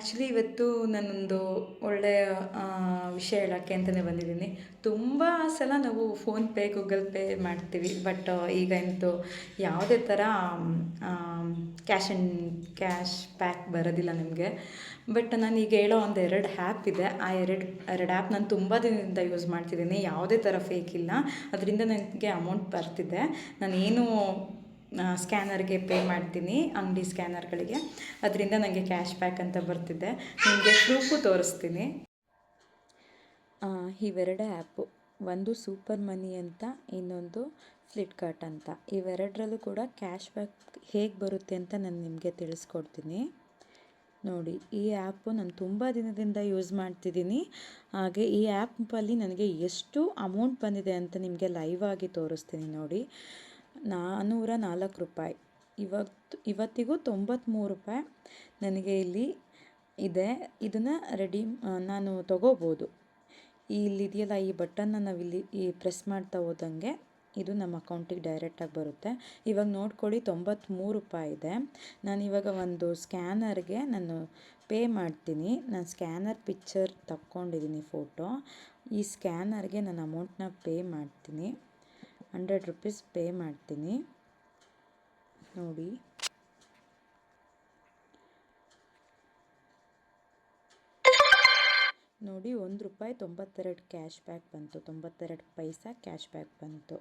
Actually ಇವತ್ತು ನಾನೊಂದು ಒಳ್ಳೆಯ ವಿಷಯ ಹೇಳೋಕ್ಕೆ ಅಂತಲೇ ಬಂದಿದ್ದೀನಿ. ತುಂಬ ಸಲ ನಾವು ಫೋನ್ಪೇ ಗೂಗಲ್ ಪೇ ಮಾಡ್ತೀವಿ ಬಟ್ ಈಗ ಅಂತೂ ಯಾವುದೇ ಥರ ಕ್ಯಾಶ್ ಆ್ಯಂಡ್ ಕ್ಯಾಶ್ ಪ್ಯಾಕ್ ಬರೋದಿಲ್ಲ ನಿಮಗೆ. ಬಟ್ ನಾನು ಈಗ ಹೇಳೋ ಒಂದು ಎರಡು ಆ್ಯಪ್ ಇದೆ. ಆ ಎರಡು ಎರಡು ಆ್ಯಪ್ ನಾನು ತುಂಬ ದಿನದಿಂದ ಯೂಸ್ ಮಾಡ್ತಿದ್ದೀನಿ. ಯಾವುದೇ ಥರ ಫೇಕ್ ಇಲ್ಲ. ಅದರಿಂದ ನನಗೆ ಅಮೌಂಟ್ ಬರ್ತಿದೆ. ನಾನೇನು ಸ್ಕ್ಯಾನರ್ಗೆ ಪೇ ಮಾಡ್ತೀನಿ, ಅಂಗಡಿ ಸ್ಕ್ಯಾನರ್ಗಳಿಗೆ. ಅದರಿಂದ ನನಗೆ ಕ್ಯಾಶ್ ಬ್ಯಾಕ್ ಅಂತ ಬರ್ತಿದೆ. ನಿಮಗೆ ಪ್ರೂಫು ತೋರಿಸ್ತೀನಿ. ಇವೆರಡೇ ಆ್ಯಪು. ಒಂದು ಸೂಪರ್ ಮನಿ ಅಂತ, ಇನ್ನೊಂದು ಫ್ಲಿಪ್ಕಾರ್ಟ್ ಅಂತ. ಇವೆರಡರಲ್ಲೂ ಕೂಡ ಕ್ಯಾಶ್ ಬ್ಯಾಕ್ ಹೇಗೆ ಬರುತ್ತೆ ಅಂತ ನಾನು ನಿಮಗೆ ತಿಳಿಸ್ಕೊಡ್ತೀನಿ. ನೋಡಿ, ಈ ಆ್ಯಪು ನಾನು ತುಂಬ ದಿನದಿಂದ ಯೂಸ್ ಮಾಡ್ತಿದ್ದೀನಿ. ಹಾಗೆ ಈ ಆ್ಯಪಲ್ಲಿ ನನಗೆ ಎಷ್ಟು ಅಮೌಂಟ್ ಬಂದಿದೆ ಅಂತ ನಿಮಗೆ ಲೈವ್ ಆಗಿ ತೋರಿಸ್ತೀನಿ ನೋಡಿ. ನಾನ್ನೂರ ನಾಲ್ಕು ರೂಪಾಯಿ. ಇವತ್ತು, ಇವತ್ತಿಗೂ ತೊಂಬತ್ತ್ಮೂರು ರೂಪಾಯಿ ನನಗೆ ಇಲ್ಲಿ ಇದೆ. ಇದನ್ನು ರೆಡಿ ನಾನು ತೊಗೋಬೋದು. ಇಲ್ಲಿದೆಯಲ್ಲ, ಈ ಬಟನ್ನ ನಾವಿಲ್ಲಿ ಈ ಪ್ರೆಸ್ ಮಾಡ್ತಾ ಹೋದಂಗೆ ಇದು ನಮ್ಮ ಅಕೌಂಟಿಗೆ ಡೈರೆಕ್ಟಾಗಿ ಬರುತ್ತೆ. ಇವಾಗ ನೋಡ್ಕೊಳ್ಳಿ ತೊಂಬತ್ತ್ಮೂರು ರೂಪಾಯಿ ಇದೆ. ನಾನು ಇವಾಗ ಒಂದು ಸ್ಕ್ಯಾನರ್ಗೆ ನಾನು ಪೇ ಮಾಡ್ತೀನಿ. ನಾನು ಸ್ಕ್ಯಾನರ್ ಪಿಕ್ಚರ್ ತಕ್ಕೊಂಡಿದ್ದೀನಿ ಫೋಟೋ ಈ ಸ್ಕ್ಯಾನರ್ಗೆ ನಾನು ಅಮೌಂಟ್ನ ಪೇ ಮಾಡ್ತೀನಿ. ಹಂಡ್ರೆಡ್ ರುಪೀಸ್ ಪೇ ಮಾಡ್ತೀನಿ. ನೋಡಿ. ನೋಡಿ, ಒಂದು ರೂಪಾಯಿ ತೊಂಬತ್ತೆರಡು ಕ್ಯಾಶ್ ಬ್ಯಾಕ್ ಬಂತು. ತೊಂಬತ್ತೆರಡು ಪೈಸಾ ಕ್ಯಾಶ್ ಬ್ಯಾಕ್ ಬಂತು.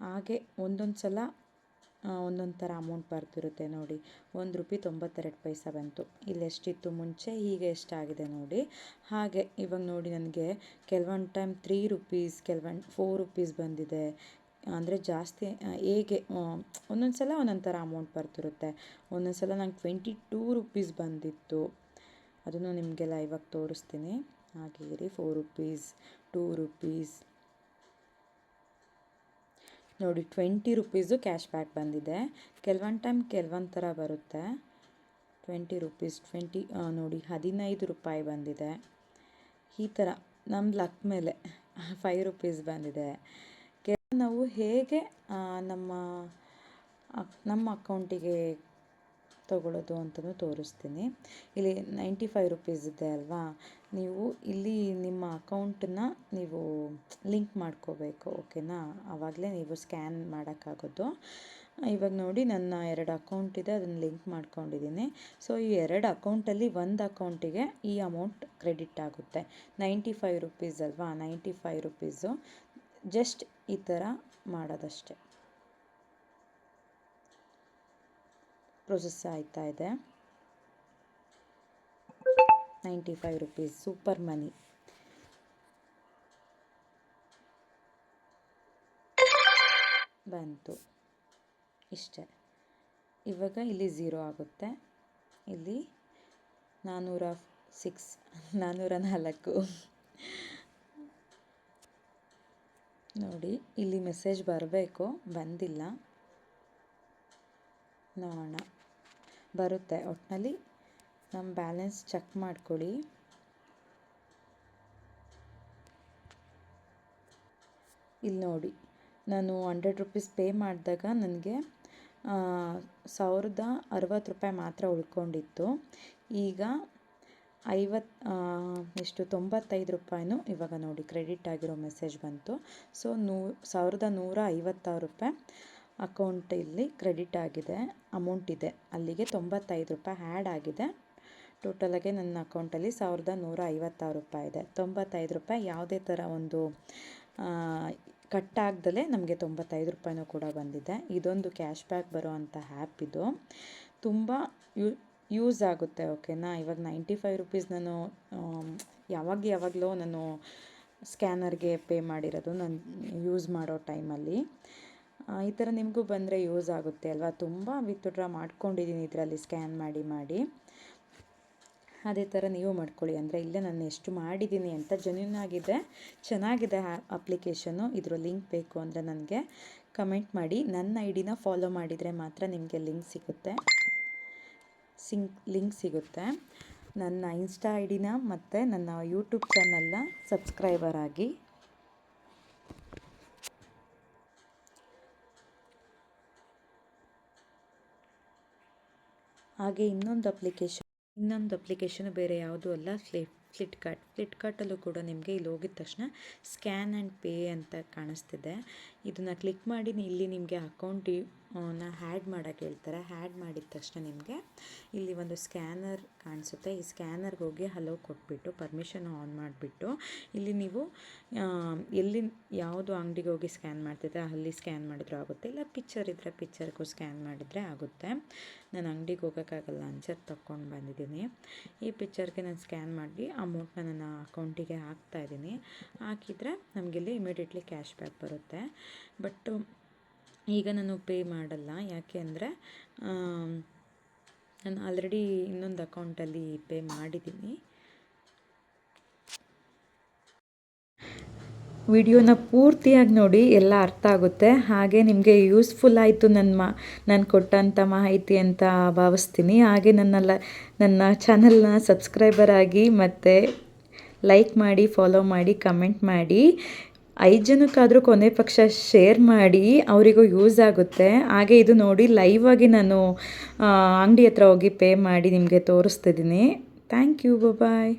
ಹಾಗೆ ಒಂದೊಂದು ಸಲ ಒಂದೊಂದು ಥರ ಅಮೌಂಟ್ ಬರ್ತಿರುತ್ತೆ ನೋಡಿ. ಒಂದು ರೂಪಾಯಿ ತೊಂಬತ್ತೆರಡು ಪೈಸಾ ಬಂತು. ಇಲ್ಲಿ ಎಷ್ಟಿತ್ತು ಮುಂಚೆ ಈಗ ಎಷ್ಟಾಗಿದೆ ನೋಡಿ. ಹಾಗೆ ಇವಾಗ ನೋಡಿ ನನಗೆ ಕೆಲವೊಂದು ಟೈಮ್ ತ್ರೀ ರುಪೀಸ್ ಕೆಲವೊಂದು ಫೋರ್ ರುಪೀಸ್ ಬಂದಿದೆ. ಅಂದರೆ ಜಾಸ್ತಿ ಹೇಗೆ ಒಂದೊಂದು ಸಲ ಒಂದೊಂದು ಥರ ಅಮೌಂಟ್ ಬರ್ತಿರುತ್ತೆ ಒಂದೊಂದು ಸಲ ನಂಗೆ ಟ್ವೆಂಟಿ ಟೂ ರುಪೀಸ್ ಬಂದಿತ್ತು. ಅದನ್ನು ನಿಮಗೆಲ್ಲ ಇವಾಗ ತೋರಿಸ್ತೀನಿ. ಹಾಗೆ ಇರಿ ಫೋರ್ ರುಪೀಸ್ ಟೂ ರುಪೀಸ್ ನೋಡಿ ಟ್ವೆಂಟಿ ರುಪೀಸು ಕ್ಯಾಶ್ ಬ್ಯಾಕ್ ಬಂದಿದೆ. ಕೆಲವೊಂದು ಟೈಮ್ ಕೆಲವೊಂದು ಥರ ಬರುತ್ತೆ. ಟ್ವೆಂಟಿ ರುಪೀಸ್ ಟ್ವೆಂಟಿ ನೋಡಿ, ಹದಿನೈದು ರೂಪಾಯಿ ಬಂದಿದೆ. ಈ ಥರ ನಮ್ಮ ಲಕ್ ಮೇಲೆ ಫೈವ್ ರುಪೀಸ್ ಬಂದಿದೆ. ಕೆಲ ನಾವು ಹೇಗೆ ನಮ್ಮ ನಮ್ಮ ಅಕೌಂಟಿಗೆ ತೊಗೊಳ್ಳೋದು ಅಂತಲೂ ತೋರಿಸ್ತೀನಿ. ಇಲ್ಲಿ ನೈಂಟಿ ಫೈವ್ ರುಪೀಸ್ ಇದೆ ಅಲ್ವಾ? ನೀವು ಇಲ್ಲಿ ನಿಮ್ಮ ಅಕೌಂಟನ್ನ ನೀವು ಲಿಂಕ್ ಮಾಡ್ಕೋಬೇಕು, ಓಕೆನಾ? ಆವಾಗಲೇ ನೀವು ಸ್ಕ್ಯಾನ್ ಮಾಡೋಕ್ಕಾಗೋದು. ಇವಾಗ ನೋಡಿ ನನ್ನ ಎರಡು ಅಕೌಂಟ್ ಇದೆ, ಅದನ್ನು ಲಿಂಕ್ ಮಾಡ್ಕೊಂಡಿದ್ದೀನಿ. ಸೊ, ಈ ಎರಡು ಅಕೌಂಟಲ್ಲಿ ಒಂದು ಅಕೌಂಟಿಗೆ ಈ ಅಮೌಂಟ್ ಕ್ರೆಡಿಟ್ ಆಗುತ್ತೆ. ನೈಂಟಿ ಫೈವ್ ರುಪೀಸ್ ಅಲ್ವಾ? ನೈಂಟಿ ಫೈವ್ ರುಪೀಸು ಜಸ್ಟ್ ಈ ಥರ ಮಾಡೋದಷ್ಟೆ. ಪ್ರೊಸೆಸ್ ಆಯ್ತಾ ಇದೆ. Ninety five rupees, super money. ಬಂತು. ಇಷ್ಟೇ. ಇವಾಗ ಇಲ್ಲಿ ಝೀರೋ ಆಗುತ್ತೆ. ಇಲ್ಲಿ ನಾನ್ನೂರ ಸಿಕ್ಸ್ ನಾನ್ನೂರ ನಾಲ್ಕು. ನೋಡಿ, ಇಲ್ಲಿ ಮೆಸೇಜ್ ಬರಬೇಕು, ಬಂದಿಲ್ಲ. ನೋಡೋಣ. ಬರುತ್ತೆ. ಒಟ್ಟಿನಲ್ಲಿ ನಮ್ಮ ಬ್ಯಾಲೆನ್ಸ್ ಚೆಕ್ ಮಾಡ್ಕೊಳ್ಳಿ. ಇಲ್ಲಿ ನೋಡಿ, ನಾನು ಹಂಡ್ರೆಡ್ ರುಪೀಸ್ ಪೇ ಮಾಡಿದಾಗ ನನಗೆ ಸಾವಿರದ ಅರವತ್ತು ರೂಪಾಯಿ ಮಾತ್ರ ಉಳ್ಕೊಂಡಿತ್ತು. ಈಗ ಐವತ್ತು ಎಷ್ಟು, ತೊಂಬತ್ತೈದು ರೂಪಾಯಿನೂ ಇವಾಗ ನೋಡಿ ಕ್ರೆಡಿಟ್ ಆಗಿರೋ ಮೆಸೇಜ್ ಬಂತು. ಸೊ ನೂ, ಸಾವಿರದ ನೂರ ಐವತ್ತಾರು ರೂಪಾಯಿ. ಅಕೌಂಟ್ ಇಲ್ಲಿ ಕ್ರೆಡಿಟ್ ಆಗಿದೆ, ಅಮೌಂಟ್ ಇದೆ. ಅಲ್ಲಿಗೆ ತೊಂಬತ್ತೈದು ರೂಪಾಯಿ ಆ್ಯಡ್ ಆಗಿದೆ. ಟೋಟಲಾಗೆ ನನ್ನ ಅಕೌಂಟಲ್ಲಿ ಸಾವಿರದ ನೂರ ಐವತ್ತಾರು ರೂಪಾಯಿ ಇದೆ. ತೊಂಬತ್ತೈದು ರೂಪಾಯಿ ಯಾವುದೇ ಥರ ಒಂದು ಕಟ್ಟಾಗ್ದಲೇ ನಮಗೆ ತೊಂಬತ್ತೈದು ರೂಪಾಯಿನೂ ಕೂಡ ಬಂದಿದೆ. ಇದೊಂದು ಕ್ಯಾಶ್ ಬ್ಯಾಕ್ ಬರೋ ಅಂಥ ಆ್ಯಪ್ ಇದು. ತುಂಬ ಯೂಸ್ ಆಗುತ್ತೆ ಓಕೆನಾ ಇವಾಗ ನೈಂಟಿ ಫೈವ್ ರುಪೀಸ್ ನಾನು ಯಾವಾಗ ಯಾವಾಗಲೋ ನಾನು ಸ್ಕ್ಯಾನರ್ಗೆ ಪೇ ಮಾಡಿರೋದು ನಾನು ಯೂಸ್ ಮಾಡೋ ಟೈಮಲ್ಲಿ. ಈ ಥರ ನಿಮಗೂ ಬಂದರೆ ಯೂಸ್ ಆಗುತ್ತೆ ಅಲ್ವಾ? ತುಂಬ ವಿತ್ಡ್ರಾ ಮಾಡ್ಕೊಂಡಿದ್ದೀನಿ ಇದರಲ್ಲಿ ಸ್ಕ್ಯಾನ್ ಮಾಡಿ ಮಾಡಿ. ಅದೇ ಥರ ನೀವು ಮಾಡ್ಕೊಳ್ಳಿ. ಅಂದರೆ ಇಲ್ಲೇ ನಾನು ಎಷ್ಟು ಮಾಡಿದ್ದೀನಿ ಅಂತ ಜೆನ್ಯೂನ್ ಆಗಿದೆ, ಚೆನ್ನಾಗಿದೆ ಅಪ್ಲಿಕೇಶನು ಇದರ ಲಿಂಕ್ ಬೇಕು ಅಂದರೆ ನನಗೆ ಕಮೆಂಟ್ ಮಾಡಿ. ನನ್ನ ಐ ಡಿನ ಫಾಲೋ ಮಾಡಿದರೆ ಮಾತ್ರ ನಿಮಗೆ ಲಿಂಕ್ ಸಿಗುತ್ತೆ. ಸಿಂಕ್, ಲಿಂಕ್ ಸಿಗುತ್ತೆ. ನನ್ನ ಇನ್ಸ್ಟಾ ಐ ಡಿನ ಮತ್ತು ನನ್ನ ಯೂಟ್ಯೂಬ್ ಚಾನಲ್ನ ಸಬ್ಸ್ಕ್ರೈಬರ್ ಆಗಿ ಹಾಗೆ ಇನ್ನೊಂದು ಅಪ್ಲಿಕೇಶನ್ ಇನ್ನೊಂದು ಅಪ್ಲಿಕೇಶನ್ ಬೇರೆ ಯಾವುದೂ ಅಲ್ಲ ಫ್ಲಿ ಫ್ಲಿಟ್ಕಾರ್ಟ್ ಫ್ಲಿಟ್ಕಾರ್ಟಲ್ಲೂ ಕೂಡ ನಿಮಗೆ ಇಲ್ಲಿ ಹೋಗಿದ ತಕ್ಷಣ ಸ್ಕ್ಯಾನ್ ಆ್ಯಂಡ್ ಪೇ ಅಂತ ಕಾಣಿಸ್ತಿದೆ. ಇದನ್ನು ಕ್ಲಿಕ್ ಮಾಡಿ ಇಲ್ಲಿ ನಿಮಗೆ ಅಕೌಂಟ್ನ ಹ್ಯಾಡ್ ಮಾಡೋಕ್ಕೆ ಹೇಳ್ತಾರೆ. ಹ್ಯಾಡ್ ಮಾಡಿದ ತಕ್ಷಣ ನಿಮಗೆ ಇಲ್ಲಿ ಒಂದು ಸ್ಕ್ಯಾನರ್ ಕಾಣಿಸುತ್ತೆ. ಈ ಸ್ಕ್ಯಾನರ್ಗೆ ಹೋಗಿ ಹಲೋ ಕೊಟ್ಬಿಟ್ಟು ಪರ್ಮಿಷನ್ ಆನ್ ಮಾಡಿಬಿಟ್ಟು ಇಲ್ಲಿ ನೀವು ಎಲ್ಲಿ ಯಾವುದು ಅಂಗಡಿಗೆ ಹೋಗಿ ಸ್ಕ್ಯಾನ್ ಮಾಡ್ತಿದ್ರೆ ಅಲ್ಲಿ ಸ್ಕ್ಯಾನ್ ಮಾಡಿದ್ರು ಆಗುತ್ತೆ. ಇಲ್ಲ ಪಿಕ್ಚರ್ ಇದ್ದರೆ ಪಿಕ್ಚರ್ಗೂ ಸ್ಕ್ಯಾನ್ ಮಾಡಿದರೆ ಆಗುತ್ತೆ. ನಾನು ಅಂಗಡಿಗೆ ಹೋಗೋಕ್ಕಾಗಲ್ಲ ಅಂಚರ್ ತಗೊಂಡು ಬಂದಿದ್ದೀನಿ. ಈ ಪಿಕ್ಚರ್ಗೆ ನಾನು ಸ್ಕ್ಯಾನ್ ಮಾಡಿ ಅಮೌಂಟ್ನ ನನ್ನ ಅಕೌಂಟಿಗೆ ಹಾಕ್ತಾ ಇದ್ದೀನಿ. ಹಾಕಿದರೆ ನಮಗಿಲ್ಲಿ ಇಮಿಡಿಯೇಟ್ಲಿ ಕ್ಯಾಶ್ ಬ್ಯಾಕ್ ಬರುತ್ತೆ. ಬಟ್ಟು ಈಗ ನಾನು ಪೇ ಮಾಡಲ್ಲ. ಯಾಕೆ ಅಂದರೆ ನಾನು ಆಲ್ರೆಡಿ ಇನ್ನೊಂದು ಅಕೌಂಟಲ್ಲಿ ಪೇ ಮಾಡಿದ್ದೀನಿ. ವಿಡಿಯೋನ ಪೂರ್ತಿಯಾಗಿ ನೋಡಿ ಎಲ್ಲ ಅರ್ಥ ಆಗುತ್ತೆ. ಹಾಗೆ ನಿಮಗೆ ಯೂಸ್ಫುಲ್ ಆಯಿತು ನನ್ನ ಮಾ, ನಾನು ಕೊಟ್ಟಂಥ ಮಾಹಿತಿ ಅಂತ ಭಾವಿಸ್ತೀನಿ. ಹಾಗೆ ನನ್ನ ಲ, ನನ್ನ ಚಾನಲ್ನ ಸಬ್ಸ್ಕ್ರೈಬರ್ ಆಗಿ ಮತ್ತು ಲೈಕ್ ಮಾಡಿ ಫಾಲೋ ಮಾಡಿ ಕಮೆಂಟ್ ಮಾಡಿ. ಐದು ಜನಕ್ಕಾದರೂ ಕೊನೆ ಪಕ್ಷ ಶೇರ್ ಮಾಡಿ, ಅವರಿಗೂ ಯೂಸ್ ಆಗುತ್ತೆ. ಹಾಗೆ ಇದು ನೋಡಿ ಲೈವ್ ಆಗಿ ನಾನು ಅಂಗಡಿ ಹತ್ರ ಹೋಗಿ ಪೇ ಮಾಡಿ ನಿಮಗೆ ತೋರಿಸ್ತಿದ್ದೀನಿ. Thank you bye